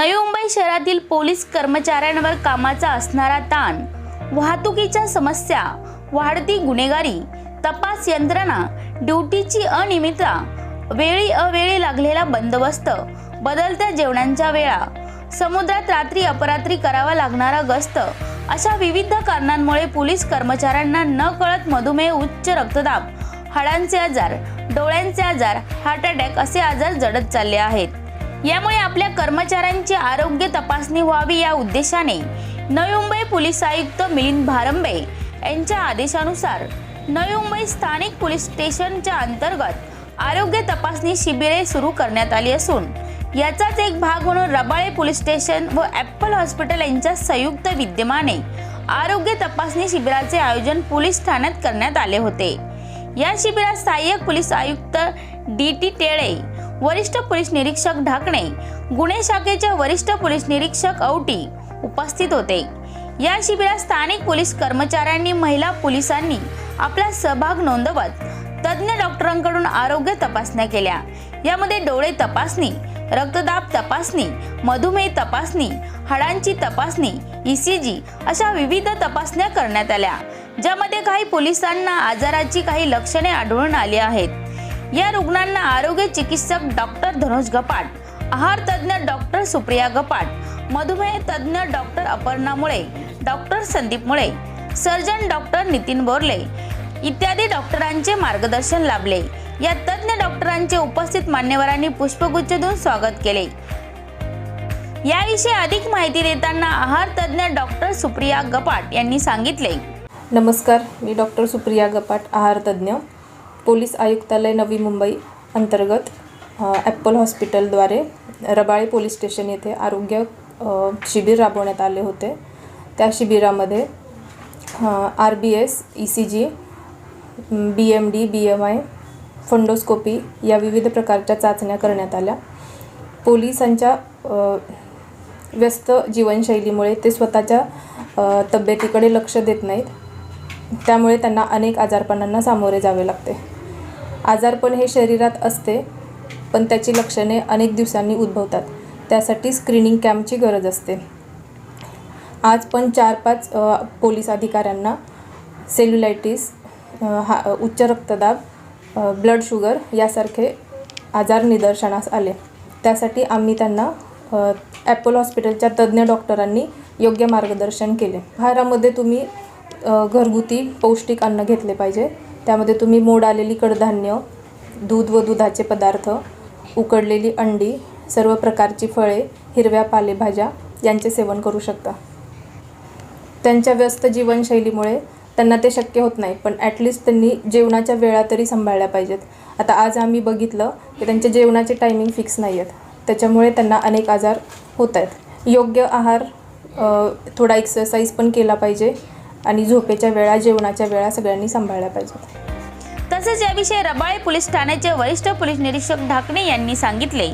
विभागातील पोलीस कर्मचाऱ्यांवर कामाचा असणारा ताण वाहतुकीच्या समस्या वाढती गुन्हेगारी तपास यंत्रणा ड्युटीची अनियमितता वेळी अवेळी लागलेला बंदोबस्त बदलत्या जेवणांच्या वेळा समुद्रात रात्री अपरात्री करावा लागणारा गस्त अशा विविध कारणांमुळे पोलीस कर्मचाऱ्यांना न कळत मधुमेह उच्च रक्तदाब हाडांचे आजार डोळ्यांचे आजार हार्ट अटॅक असे आजार जडत चालले आहेत. यामुळे आपल्या कर्मचाऱ्यांची आरोग्य तपासणी व्हावी या उद्देशाने नवी मुंबई पोलीस आयुक्त मिलिंद भारंबे यांच्या आदेशानुसार नवी मुंबई स्थानिक पोलीस स्टेशनच्या अंतर्गत आरोग्य तपासणी शिबिरे सुरू करण्यात आली असून याचाच एक भाग म्हणून रबाळे पोलीस स्टेशन व ॲपल हॉस्पिटल यांच्या संयुक्त विद्यमाने आरोग्य तपासणी शिबिराचे आयोजन पोलीस ठाण्यात करण्यात आले होते. या शिबिरात सहाय्यक पोलीस आयुक्त डी टी टेळे वरिष्ठ पोलीस निरीक्षक ढाकणे गुन्हे शाखेच्या वरिष्ठ पोलीस निरीक्षक औटी उपस्थित होते. या शिबिरात स्थानिक पोलीस कर्मचाऱ्यांनी महिला पोलिसांनी आपला सहभाग नोंदवत तज्ज्ञ डॉक्टरांकडून आरोग्य तपासण्या केल्या. यामध्ये डोळे तपासणी रक्तदाब तपासणी मधुमेह तपासणी हाडांची तपासणी ईसीजी अशा विविध तपासण्या करण्यात आल्या ज्यामध्ये काही पोलिसांना आजाराची काही लक्षणे आढळून आली आहेत. या रुग्णांना आरोग्य चिकित्सक डॉक्टर धनुष गपाट आहार तज्ज्ञ डॉक्टर सुप्रिया गपाट मधुमेह तज्ज्ञ डॉक्टर अपर्णा मुळे डॉक्टर संदीप मुळे सर्जन डॉक्टर नितीन बोरले इत्यादी डॉक्टरांचे मार्गदर्शन लाभले. या तज्ज्ञ डॉक्टरांचे उपस्थित मान्यवरांनी पुष्पगुच्छ देऊन स्वागत केले. याविषयी अधिक माहिती देताना आहार तज्ज्ञ डॉक्टर सुप्रिया गपाट यांनी सांगितले. नमस्कार मी डॉक्टर सुप्रिया गपाट आहारतज्ञ पोलीस आयुक्तालय नवी मुंबई अंतर्गत ॲप्पल ॲपल हॉस्पिटलद्वारे रबाळे पोलीस स्टेशन येथे आरोग्य शिबिर राबवण्यात आले होते. त्या शिबिरामध्ये R B S E C G B M D B M I fundoscopy या विविध प्रकारच्या चाचण्या करण्यात आल्या. पोलिसांच्या व्यस्त जीवनशैलीमुळे ते स्वतःच्या तब्येतीकडे लक्ष देत नाहीत. त्यामुळे त्यांना अनेक आजारपणांना सामोरे जावे लागते. आजारपण हे शरीरात असते पण त्याची लक्षणे अनेक दिवसांनी उद्भवतात. त्यासाठी स्क्रीनिंग कॅम्पची गरज असते. आज पण चार पाच पोलीस अधिकाऱ्यांना सेल्युलायटिस हा उच्च रक्तदाब ब्लड शुगर यासारखे आजार निदर्शनास आले. त्यासाठी आम्ही त्यांना ॲपोलो हॉस्पिटलच्या तज्ज्ञ डॉक्टरांनी योग्य मार्गदर्शन केले. आहारामध्ये तुम्ही घरगुती पौष्टिक अन्न घेतले पाहिजे. त्यामध्ये तुम्ही मोड आलेली कडधान्य दूध व दुधाचे पदार्थ उकडलेली अंडी सर्व प्रकारची फळे हिरव्या पालेभाज्या यांचे सेवन करू शकता. त्यांच्या व्यस्त जीवनशैलीमुळे त्यांना ते शक्य होत नाही पण ॲटलिस्ट त्यांनी जेवणाच्या वेळा तरी सांभाळल्या पाहिजेत. आता आज आम्ही बघितलं की त्यांचे जेवणाचे टायमिंग फिक्स नाही आहेत त्याच्यामुळे त्यांना अनेक आजार होत आहेत. योग्य आहार थोडा एक्सरसाइज पण केला पाहिजे. आणि झोपेच्या वेळा जेवणाच्या वेळा सगळ्यांनी सांभाळल्या पाहिजेत. तसेच याविषयी रबाळे पोलीस ठाण्याचे वरिष्ठ पोलीस निरीक्षक ढाकणे यांनी सांगितले.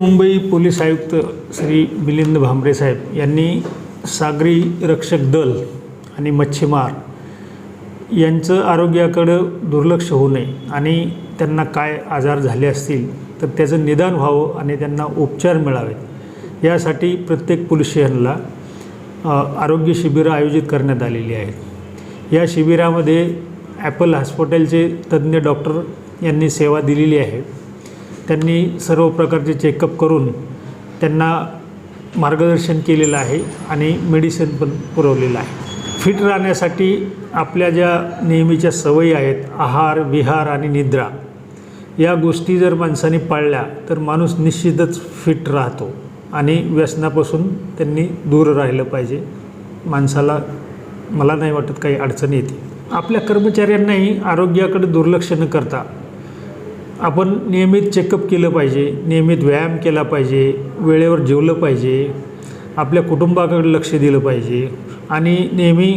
मुंबई पोलीस आयुक्त श्री मिलिंद भांबरे साहेब यांनी सागरी रक्षक दल आणि मच्छीमार यांचं आरोग्याकडं दुर्लक्ष होऊ नये आणि त्यांना काय आजार झाले असतील तर त्याचं निदान व्हावं आणि त्यांना उपचार मिळावेत. यासाठी प्रत्येक पोलीस स्टेशनला अ, आरोग्य शिबिरं आयोजित करण्यात आलेली आहेत. या शिबिरामध्ये ॲपल हॉस्पिटलचे तज्ज्ञ डॉक्टर यांनी सेवा दिलेली आहे. त्यांनी सर्व प्रकारचे चेकअप करून त्यांना मार्गदर्शन केलेलं आहे आणि मेडिसिन पण पुरवलेलं आहे. फिट राहण्यासाठी आपल्या ज्या नेहमीच्या सवयी आहेत आहार विहार आणि निद्रा या गोष्टी जर माणसाने पाळल्या तर माणूस निश्चितच फिट राहतो. आणि व्यसनापासून त्यांनी दूर राहिलं पाहिजे. माणसाला मला नाही वाटत काही अडचण येते. आपल्या कर्मचाऱ्यांनाही आरोग्याकडे दुर्लक्ष न करता आपण नियमित चेकअप केलं पाहिजे नियमित व्यायाम केला पाहिजे वेळेवर जेवलं पाहिजे आपल्या कुटुंबाकडे लक्ष दिलं पाहिजे आणि नेहमी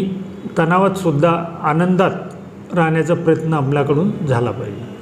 तणावातसुद्धा आनंदात राहण्याचा प्रयत्न आपल्याकडून झाला पाहिजे.